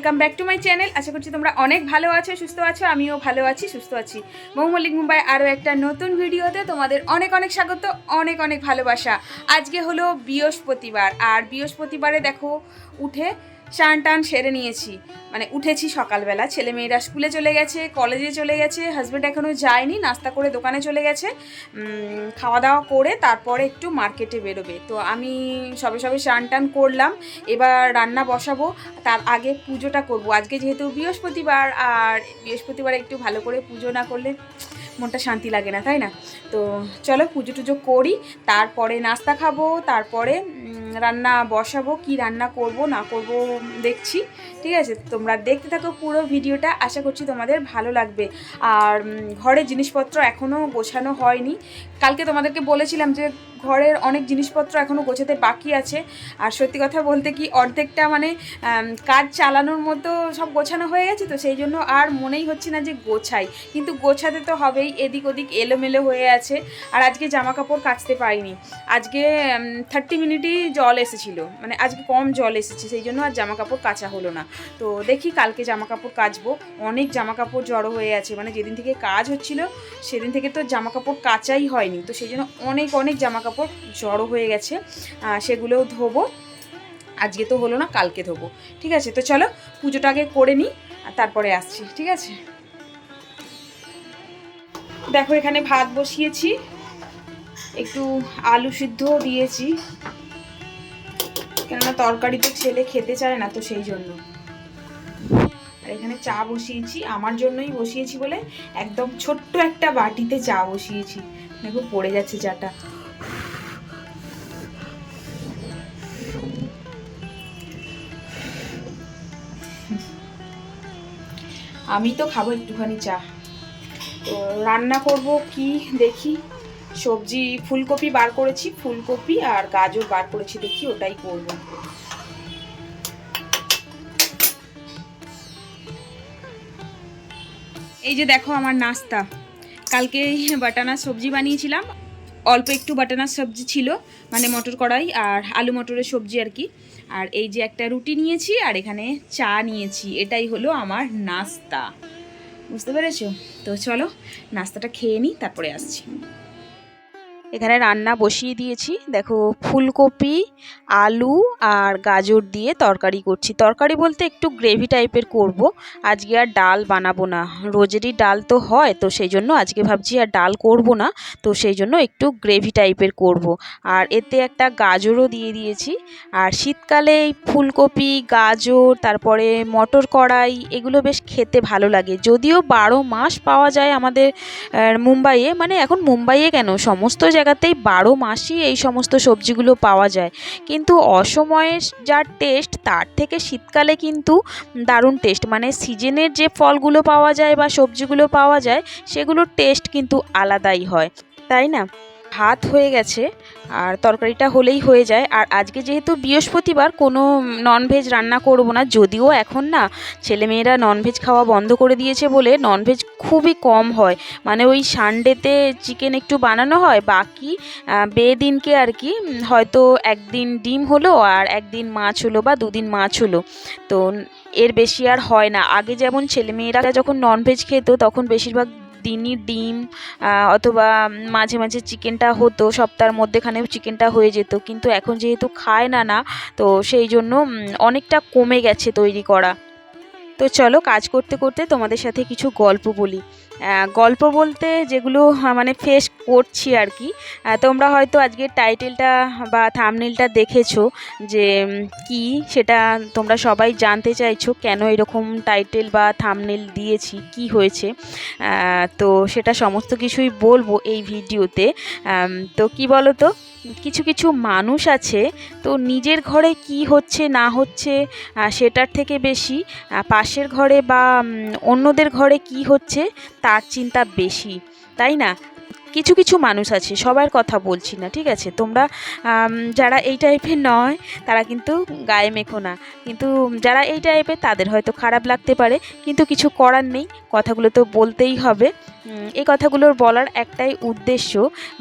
Welcome back to my channel আশা করছি তোমরা অনেক ভালো আছো, সুস্থ আছো, আমিও ভালো আছি, সুস্থ আছি। মৌমল্লিক মুম্বাই আরও একটা নতুন ভিডিওতে তোমাদের অনেক অনেক স্বাগত, অনেক অনেক ভালোবাসা। আজকে হলো বৃহস্পতিবার, আর বৃহস্পতিবারে দেখো উঠে স্নান টান সেরে নিয়েছি। মানে উঠেছি সকালবেলা ছেলে মেয়েরা স্কুলে চলে গেছে কলেজে চলে গেছে হাজব্যান্ড এখনও যায়নি, নাস্তা করে দোকানে চলে গেছে খাওয়া দাওয়া করে তারপরে একটু মার্কেটে বেরোবে। তো আমি সবে সবে স্নান টান করলাম, এবার রান্না বসাবো, তার আগে পুজোটা করব। আজকে যেহেতু বৃহস্পতিবার, আর বৃহস্পতিবার একটু ভালো করে পুজো না করলে মনটা শান্তি লাগে না, তাই না? তো চলো পুজো টুজো করি, তারপরে নাস্তা খাব, তারপরে রান্না বসাবো কি রান্না করব না করব দেখছি। ঠিক আছে? তোমরা দেখতে থাকো পুরো ভিডিওটা, আশা করছি তোমাদের ভালো লাগবে। আর ঘরের জিনিসপত্র এখনও গোছানো হয়নি। কালকে তোমাদেরকে বলেছিলাম যে, ঘরের অনেক জিনিসপত্র এখনও গোছাতে বাকি আছে। আর সত্যি কথা বলতে কি, অর্ধেকটা মানে কাজ চালানোর মতো সব গোছানো হয়ে গেছে তো, সেই জন্য আর মনেই হচ্ছে না যে গোছাই। কিন্তু গোছাতে তো হবেই, এদিক ওদিক এলোমেলো হয়ে আছে। আর আজকে জামা কাপড় কাচতে পারিনি। আজকে থার্টি মিনিটই জল এসেছিল। মানে আজকে কম জল এসেছে, সেই জন্য আর জামা কাপড় কাচা হলো না। তো দেখি কালকে জামা কাপড় কাচবো। অনেক জামা কাপড় জড়ো হয়ে আছে। মানে যেদিন থেকে কাজ হচ্ছিল, সেদিন থেকে তো জামা কাপড় কাচাই হয়নি। তো সেই জন্য অনেক অনেক জামা কাপড় জড়ো হয়ে গেছে। সেগুলোও ধোবো। আজকে তো হলো না, কালকে ধোবো। ঠিক আছে? তো চলো, পুজোটা আগে করে নিই তারপরে আসছি। ঠিক আছে? দেখো, এখানে ভাত বসিয়েছি। একটু আলু সিদ্ধ দিয়েছি। কেননা তরকারি তো ছেলে খেতে চায় না, তো সেই জন্য। এখানে চা বসিয়েছি, আমার জন্যই বসিয়েছি বলে একদম ছোট্ট একটা বাটিতে চা বসিয়েছি। দেখো, পড়ে যাচ্ছে চাটা। আমি তো খাব একটুখানি চা। তো রান্না করব কি দেখি? সবজি, ফুলকপি বার করেছি, ফুলকপি আর গাজর বার করেছি দেখি, ওটাই করব। এই যে দেখো আমার নাস্তা। কালকে বাটানা সবজি বানিয়েছিলাম। অল্প একটু বাটানার সবজি ছিল মানে মটর কড়াই আর আলু মটরের সবজি আর কি। আর এই যে একটা রুটি নিয়েছি আর এখানে চা নিয়েছি, এটাই হলো আমার নাস্তা। বুঝতে পেরেছ? তো চলো, নাস্তাটা খেয়ে নিই তারপরে আসছি। এখানে রান্না বসিয়ে দিয়েছি। দেখো, ফুলকপি, আলু আর গাজর দিয়ে তরকারি করছি। তরকারি বলতে একটু গ্রেভি টাইপের করব। আজকে আর ডাল বানাবো না। রোজেরই ডাল তো হয়, তো সেই জন্য আজকে ভাবছি আর ডাল করব না, তো সেই জন্য একটু গ্রেভি টাইপের করব। আর এতে একটা গাজরও দিয়ে দিয়েছি। আর শীতকালে ফুলকপি, গাজর, তারপরে মটর কড়াই, এগুলো বেশ খেতে ভালো লাগে। যদিও বারো মাস পাওয়া যায় আমাদের মুম্বাইয়ে। মানে এখন মুম্বাইয়ে কেন? সমস্ত জায়গাতেই বারো মাসই এই সমস্ত সবজিগুলো পাওয়া যায়। কিন্তু অসময়ে যার টেস্ট তার থেকে শীতকালে কিন্তু দারুণ টেস্ট মানে সিজনের যে ফলগুলো পাওয়া যায় বা সবজিগুলো পাওয়া যায়, সেগুলোর টেস্ট কিন্তু আলাদাই হয়। তাই না? ভাত হয়ে গেছে, আর তরকারিটা হলেই হয়ে যায়। আর আজকে যেহেতু বৃহস্পতিবার, কোনো ননভেজ রান্না করব না, যদিও এখন না ছেলেমেয়েরা ননভেজ খাওয়া বন্ধ করে দিয়েছে বলে ননভেজ খুবই কম হয়। মানে ওই সানডেতে চিকেন একটু বানানো হয়, বাকি বেদিনকে আর কি হয়তো একদিন ডিম হলো আর একদিন মাছ হলো বা দুদিন মাছ হলো। তো এর বেশি আর হয় না। আগে যেমন ছেলেমেয়েরা যখন ননভেজ খেত, তখন বেশিরভাগ দিনই ডিম অথবা মাঝে মাঝে চিকেনটা হতো, সপ্তাহের মধ্যেখানেও চিকেনটা হয়ে যেত। কিন্তু এখন যেহেতু খায় না না, তো সেই জন্য অনেকটা কমে গেছে তৈরি করা। তো চলো, কাজ করতে করতে তোমাদের সাথে কিছু গল্প বলি। গল্প বলতে যেগুলো মানে ফেস করছি আর কি। তোমরা হয়তো আজকে টাইটেলটা বা থামনেলটা দেখেছ যে কি সেটা তোমরা সবাই জানতে চাইছো কেন এরকম টাইটেল বা থামনেল দিয়েছি, কি হয়েছে। তো সেটা সমস্ত কিছুই বলব এই ভিডিওতে তো কি বলো তো কিছু কিছু মানুষ আছে, তো নিজের ঘরে কি হচ্ছে, না হচ্ছে সেটার থেকে বেশি পাশের ঘরে বা অন্যদের ঘরে কি হচ্ছে, তার চিন্তা বেশি, তাই না? কিছু কিছু মানুষ আছে, সবার কথা বলছি না, ঠিক আছে? তোমরা যারা এই টাইপের নয়, তারা কিন্তু গায়ে মেখো না, কিন্তু যারা এই টাইপের তাদের হয়তো খারাপ লাগতে পারে, কিন্তু কিছু করার নেই, কথাগুলো তো বলতেই হবে। এই কথাগুলোর বলার একটাই উদ্দেশ্য।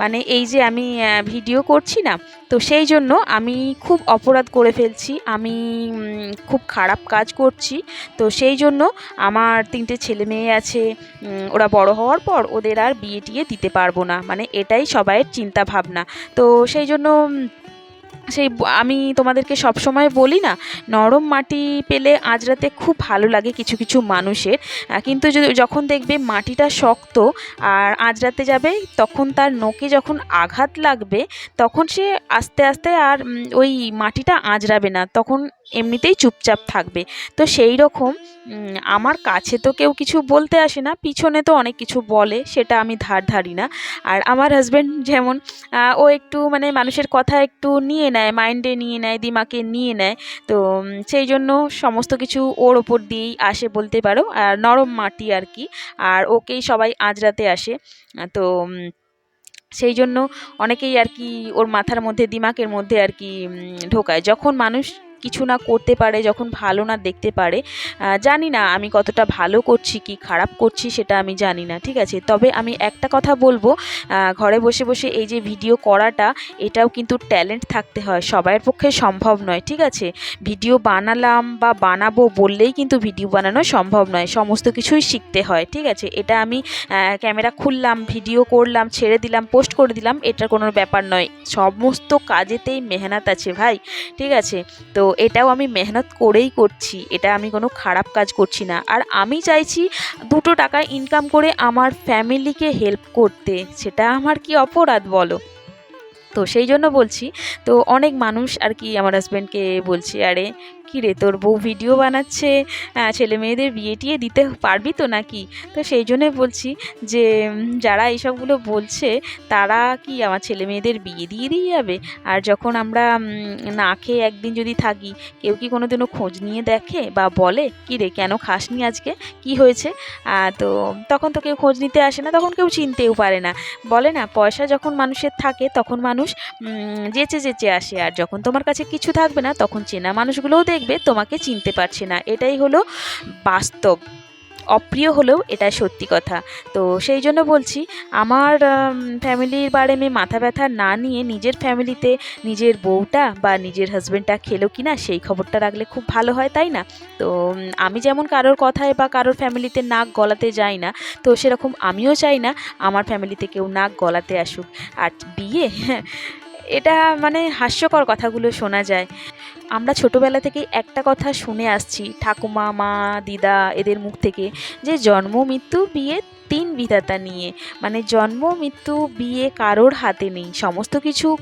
মানে এই যে আমি ভিডিও করছি না, তো সেই জন্য আমি খুব অপরাধ করে ফেলছি, আমি খুব খারাপ কাজ করছি। তো সেই জন্য আমার তিনটে ছেলে মেয়ে আছে ওরা বড় হওয়ার পর ওদের আর বিয়ে টিয়ে দিতে পারব না। মানে এটাই সবাইয়ের চিন্তা ভাবনা তো সেই জন্য সেই আমি তোমাদেরকে সব সময় বলি না, নরম মাটি পেলে আজরাতে খুব ভালো লাগে কিছু কিছু মানুষের। কিন্তু যখন দেখবে মাটিটা শক্ত আর আজরাতে যাবে, তখন তার নোকে যখন আঘাত লাগবে, তখন সে আস্তে আস্তে আর ওই মাটিটা আঁচড়াবে না। তখন এমনিতেই চুপচাপ থাকবে। তো সেই রকম আমার কাছে তো কেউ কিছু বলতে আসে না, পিছনে তো অনেক কিছু বলে, সেটা আমি ধার ধারি না। আর আমার হাজব্যান্ড যেমন ও একটু মানে মানুষের কথা একটু নিয়ে নেয় মাইন্ডে নিয়ে নেয়, দিমাকে নিয়ে নেয়। তো সেই জন্য সমস্ত কিছু ওর ওপর দিয়েই আসে বলতে পারো, আর নরম মাটি আর কি। আর ওকেই সবাই আঁচড়াতে আসে। তো সেই জন্য অনেকেই আর কি ওর মাথার মধ্যে, দিমাকের মধ্যে আর কি ঢোকায়। যখন মানুষ কিছু না করতে পারে, যখন ভালো না দেখতে পারে জানি না আমি কতটা ভালো করছি, কি খারাপ করছি সেটা আমি জানি না, ঠিক আছে? তবে আমি একটা কথা বলব ঘরে বসে বসে এই যে ভিডিও করাটা, এটাও কিন্তু ট্যালেন্ট থাকতে হয় সবার পক্ষে সম্ভব নয়, ঠিক আছে? ভিডিও বানালাম বা বানাবো বললেই কিন্তু ভিডিও বানানো সম্ভব নয়, সমস্ত কিছুই শিখতে হয়, ঠিক আছে? এটা আমি ক্যামেরা খুললাম, ভিডিও করলাম, ছেড়ে দিলাম, পোস্ট করে দিলাম, এটার কোনো ব্যাপার নয়, সমস্ত কাজেতেই মেহনত আছে ভাই, ঠিক আছে? তো এটাও আমি মেহনত করেই করছি। এটা আমি কোনো খারাপ কাজ করছি না। আর আমি চাইছি দুটো টাকা ইনকাম করে আমার ফ্যামিলিকে হেল্প করতে। সেটা আমার কি অপরাধ বলো? তো সেই জন্য বলছি, তো অনেক মানুষ আর কি আমার হাজব্যান্ডকে বলছি, আরে রে, তোর বউ ভিডিও বানাচ্ছে ছেলে মেয়েদের বিয়ে টিয়ে দিতে পারবি তো নাকি? তো সেই জন্যে বলছি যে যারা এইসবগুলো বলছে, তারা কি আমার ছেলে মেয়েদের বিয়ে দিয়ে দিয়ে যাবে? আর যখন আমরা না খেয়ে একদিন যদি থাকি, কেউ কি কোনো দিনও খোঁজ নিয়ে দেখে বা বলে, কী রে, কেন খাসনি আজকে? কি হয়েছে? তো তখন তো কেউ খোঁজ নিতে আসে না, তখন কেউ চিনতেও পারে না। বলে না, পয়সা যখন মানুষের থাকে, তখন মানুষ যেচে যেচে আসে। আর যখন তোমার কাছে কিছু থাকবে না, তখন চেনা মানুষগুলোও দেখবে। তোমাকে চিনতে পারছে না। এটাই হলো বাস্তব। অপ্রিয় হলেও এটা সত্যি কথা। তো সেই জন্য বলছি, আমার ফ্যামিলির বারে আমি মাথা ব্যথা না নিয়ে নিজের ফ্যামিলিতে নিজের বউটা বা নিজের হাজব্যান্ডটা খেলো কি না সেই খবরটা রাখলে খুব ভালো হয়, তাই না? তো আমি যেমন কারোর কথায় বা কারোর ফ্যামিলিতে নাক গলাতে যাই না, তো সেরকম আমিও চাই না আমার ফ্যামিলিতে কেউ নাক গলাতে আসুক। আর বিয়ে এটা মানে হাস্যকর কথাগুলো শোনা যায়। আমরা ছোটোবেলা থেকেই একটা কথা শুনে আসছি, ঠাকুমা, মা, দিদা এদের মুখ থেকে যে জন্ম, মৃত্যু, বিয়ে তিন বিধাতা নিয়ে। মানে জন্ম, মৃত্যু, বিয়ে কারোর হাতে নেই। সমস্ত কিছু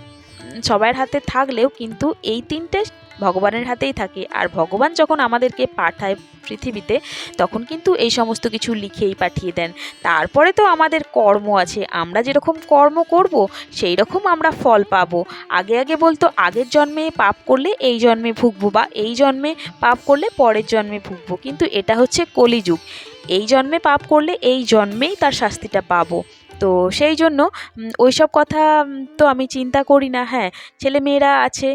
সবার হাতে থাকলেও কিন্তু এই তিনটে ভগবানের হাতেই থাকে। আর ভগবান যখন আমাদেরকে পাঠায় পৃথিবীতে, তখন কিন্তু এই সমস্ত কিছু লিখেই পাঠিয়ে দেন। তারপরে তো আমাদের কর্ম আছে, আমরা যেরকম কর্ম করব সেই রকম আমরা ফল পাবো। আগে আগে বলতো, আগের জন্মে পাপ করলে এই জন্মে ভুগবো বা এই জন্মে পাপ করলে পরের জন্মে ভুগবো। কিন্তু এটা হচ্ছে কলিযুগ। এই জন্মে পাপ করলে এই জন্মেই তার শাস্তিটা পাবো। তো সেই জন্য ওই সব কথা তো আমি চিন্তা করি না। হ্যাঁ ছেলে মেয়েরা আছে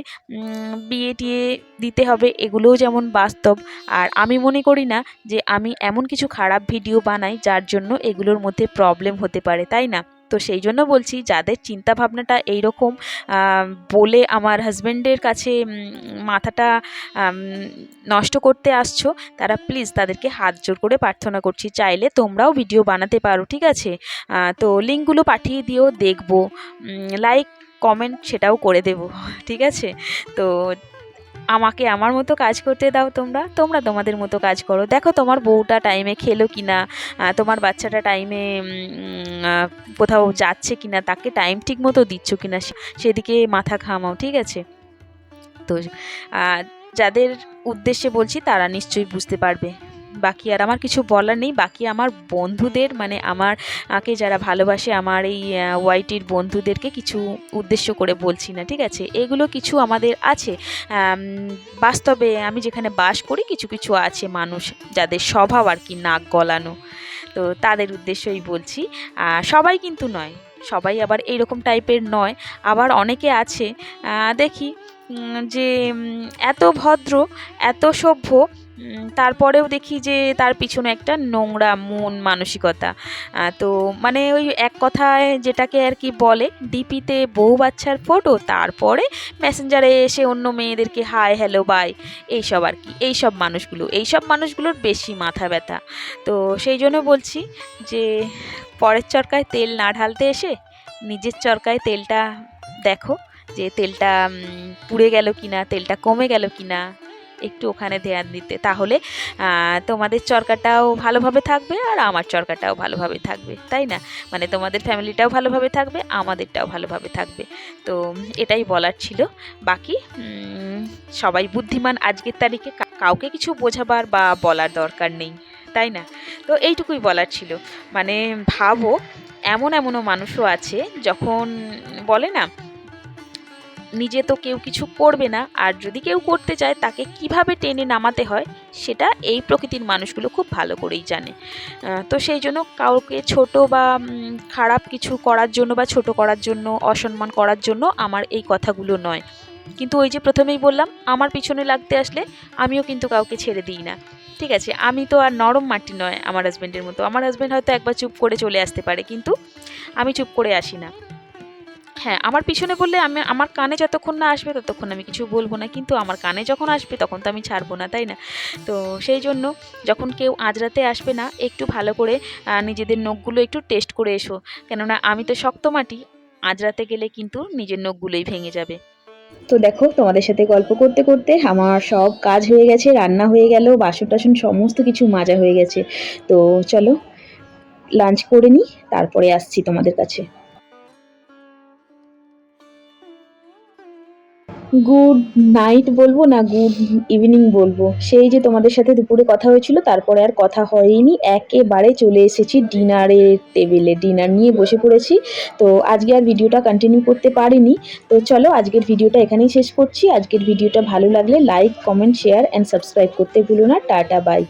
বিয়ে টিয়ে দিতে হবে, এগুলোও যেমন বাস্তব। আর আমি মনে করি না যে আমি এমন কিছু খারাপ ভিডিও বানাই যার জন্য এগুলোর মধ্যে প্রবলেম হতে পারে, তাই না? তো সেই জন্য বলছি যাদের চিন্তা ভাবনাটা এইরকম বলে আমার হাজব্যান্ডের কাছে মাথাটা নষ্ট করতে আসছো, তারা প্লিজ তাদেরকে হাত জোর করে প্রার্থনা করছি। চাইলে তোমরাও ভিডিও বানাতে পারো, ঠিক আছে? তো লিঙ্কগুলো পাঠিয়ে দিও, দেখব লাইক কমেন্ট সেটাও করে দেবো, ঠিক আছে? তো আমাকে আমার মতো কাজ করতে দাও তোমরা। তোমরা তোমাদের মতো কাজ করো। দেখো তোমার বউটা টাইমে খেলো কি না তোমার বাচ্চাটা টাইমে কোথাও যাচ্ছে কি না তাকে টাইম ঠিক মতো দিচ্ছ কি না সেদিকে মাথা ঘামাও, ঠিক আছে? তো যাদের উদ্দেশ্যে বলছি তারা নিশ্চয়ই বুঝতে পারবে। বাকি আর আমার কিছু বলার নেই। বাকি আমার বন্ধুদের মানে আমার, আকে যারা ভালোবাসে, আমার এই ওয়াইটির বন্ধুদেরকে কিছু উদ্দেশ্য করে বলছি না, ঠিক আছে? এগুলো কিছু আমাদের আছে। বাস্তবে আমি যেখানে বাস করি, কিছু কিছু আছে মানুষ যাদের স্বভাব আর কি নাক গলানো। তো তাদের উদ্দেশ্যই বলছি। সবাই কিন্তু নয়, সবাই আবার এইরকম টাইপের নয়। আবার অনেকে আছে দেখি যে এত ভদ্র, এত সভ্য তারপরেও দেখি যে, তার পিছনে একটা নোংরা মন মানসিকতা। তো মানে ওই এক কথায় যেটাকে আর কি বলে ডিপিতে বউ বাচ্চার ফটো তারপরে মেসেঞ্জারে এসে অন্য মেয়েদেরকে হাই হ্যালো বাই এইসব আর কি, এইসব মানুষগুলো, এইসব মানুষগুলোর বেশি মাথা ব্যথা। তো সেই জন্য বলছি যে, পরের চরকায় তেল না ঢালতে এসে, নিজের চরকায় তেলটা দেখো। যে তেলটা পুড়ে গেল কি না তেলটা কমে গেল কি না একটু ওখানে ধ্যান দিতে। তাহলে তোমাদের চরকাটাও ভালোভাবে থাকবে আর আমার চরকাটাও ভালোভাবে থাকবে, তাই না? মানে তোমাদের ফ্যামিলিটাও ভালোভাবে থাকবে, আমাদেরটাও ভালোভাবে থাকবে। তো, এটাই বলার ছিল। বাকি সবাই বুদ্ধিমান, আজকের তারিখে কাউকে কিছু বোঝাবার বা বলার দরকার নেই, তাই না? তো এইটুকুই বলার ছিল। মানে ভাবো, এমন এমনও মানুষও আছে যখন বলে না নিজে তো কেউ কিছু করবে না, আর যদি কেউ করতে চায় তাকে কীভাবে টেনে নামাতে হয় সেটা এই প্রকৃতির মানুষগুলো খুব ভালো করেই জানে। তো সেই জন্য কাউকে ছোট বা খারাপ কিছু করার জন্য বা ছোট করার জন্য, অসম্মান করার জন্য আমার এই কথাগুলো নয়। কিন্তু ওই যে প্রথমেই বললাম, আমার পিছনে লাগতে আসলে আমিও কিন্তু কাউকে ছেড়ে দিই না। ঠিক আছে, আমি তো আর নরম মাটি নয় আমার হাজব্যান্ডের মতো। আমার হাজব্যান্ড হয়তো একবার চুপ করে চলে আসতে পারে, কিন্তু আমি চুপ করে আসি না। হ্যাঁ আমার পিছনে বললে আমি, আমার কানে যতক্ষণ না আসবে ততক্ষণ আমি কিছু বলব না। কিন্তু আমার কানে যখন আসবে তখন তো আমি ছাড়বো না, তাই না? তো সেই জন্য যখন কেউ আজরাতে আসবে না, একটু ভালো করে নিজেদের নখগুলো একটু টেস্ট করে এসো। কেননা আমি তো শক্ত মাটি আজরাতে গেলে কিন্তু নিজের নখগুলোই ভেঙে যাবে। তো দেখো, তোমাদের সাথে গল্প করতে করতে আমার সব কাজ হয়ে গেছে, রান্না হয়ে গেল, বাসন টাসন সমস্ত কিছু মাজা হয়ে গেছে। তো চলো লাঞ্চ করে নিই, তারপরে আসছি তোমাদের কাছে। গুড নাইট বলব না গুড ইভিনিং বলব। সেই যে তোমাদের সাথে দুপুরে কথা হয়েছিল, তারপরে আর কথা হয়নি। একেবারে চলে এসেছি ডিনারের টেবিলে। ডিনার নিয়ে বসে পড়েছি। তো আজকে আর ভিডিওটা কন্টিনিউ করতে পারিনি। তো চলো আজকের ভিডিওটা এখানেই শেষ করছি। আজকের ভিডিওটা ভালো লাগলে like comment share and subscribe করতে ভুলো না। Tata bye